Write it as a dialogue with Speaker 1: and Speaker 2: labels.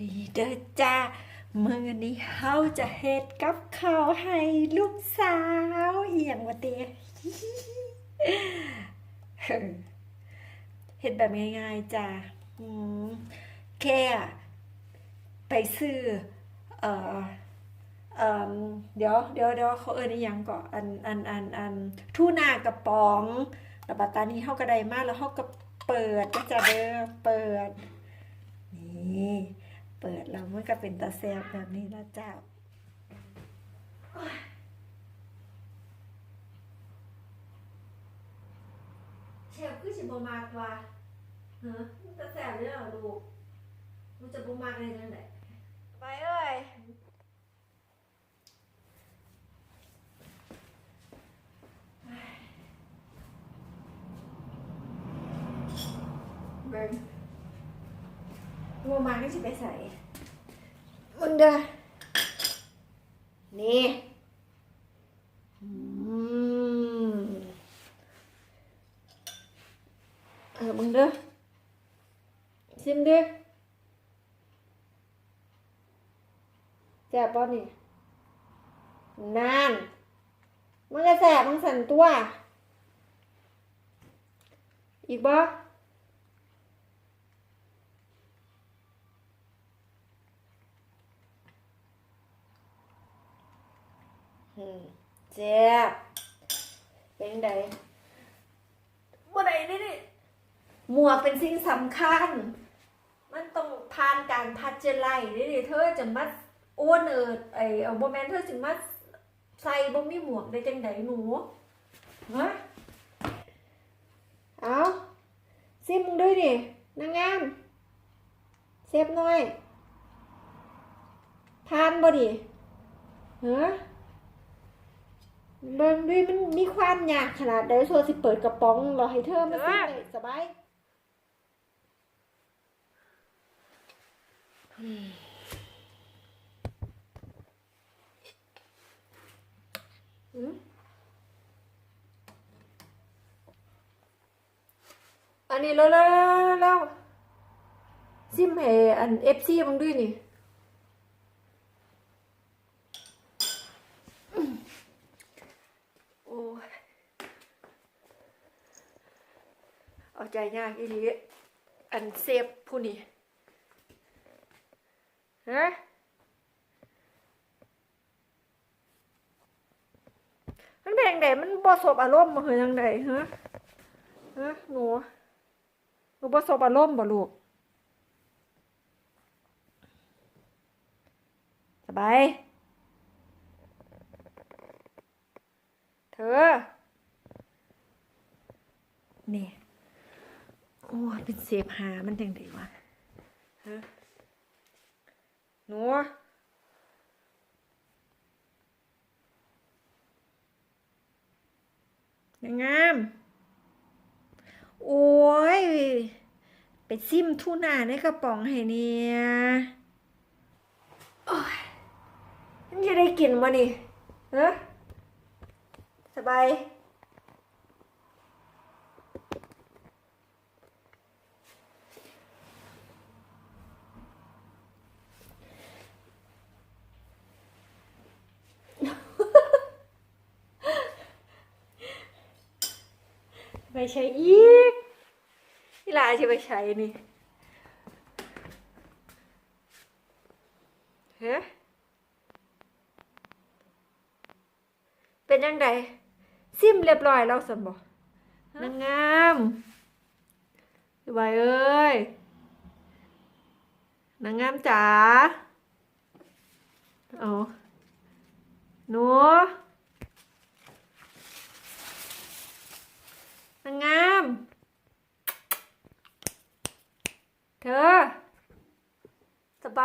Speaker 1: ดีเด้อจ้ามือนี้เฮาจะเฮ็ดกับข้าวให้ลูกสาวเอียงวะเตเฮ็ดแบบง่ายๆจ้าแค่ไปซื้อ เอ่อเออเดี๋ยวเดี๋ยวเดี๋ยวเขาเอินอียังก่อนอันอันอันอันทูนากระป๋องแล้วบัตานี้เฮาก็ได้มากแล้วเฮาก็เปิดก็จะเด้อเปิดนี่ เปิดแล้วมันก็เป็นตาแซบแบบนี้นะเจ้าเชฟคือสิบมากว่าเฮ้อตาแซบเลยเหรอลูกมันจะบมากเลยจังไดไปเอ้ยเบิ้ง งัวมาก็จะไปใส่มึงเด้อนี่อืมเออมึงเด้อชิมดิแซ่บป่ะนี่นานมึงก็แซ่บมึงสั่นตัว อีกบ่ เจ็บเป็นไดบ่ได้นี่นี่หมวกเป็นสิ่งสำคัญ มันต้องผ่านการพัดเจไลนี่นี่เธอจะมาโอนเอิดไอเอาบ่แม่นเธอจะมาใส่บ่มีหมวกได้จังไดหนูฮะเอาซิมมึงด้วยดินางงามเซฟหน่อยทานบ่ดิฮะ เบิ่งด้วยมันมีความยากขนาดใดโซสิเปิดกระป๋องรอให้เธอมาซื้อเลยสบายอืมอันนี้แล้วแล้วแล้วซิมให้อันเอฟซีมึงด้วยนี่ โอ้ย เอาใจยากอีหลีอันเซฟผู้นี้ฮะมันเป็นยังไงมันบ่สบอารมณ์บ่เฮือยังไงฮะฮะหนูหนูบ่สบอารมณ์บ่ลูกสบายเธอนี่ โอ้ยเป็นเสพหามันยังไงวะฮะหนูนางงาม โอ้ย ไปซิมทูน่าในกระป๋องให้เนี่ยโอ้ยมันจะได้กินวะนี่เฮ้สบาย ไปใช้อีกนี่ลาจะไปใช้นี่เฮ้เป็นยังไงซิมเรียบร้อยแล้วสมบนางงามสบายเอ้ยนางงามจ๋าเอาหนู ไป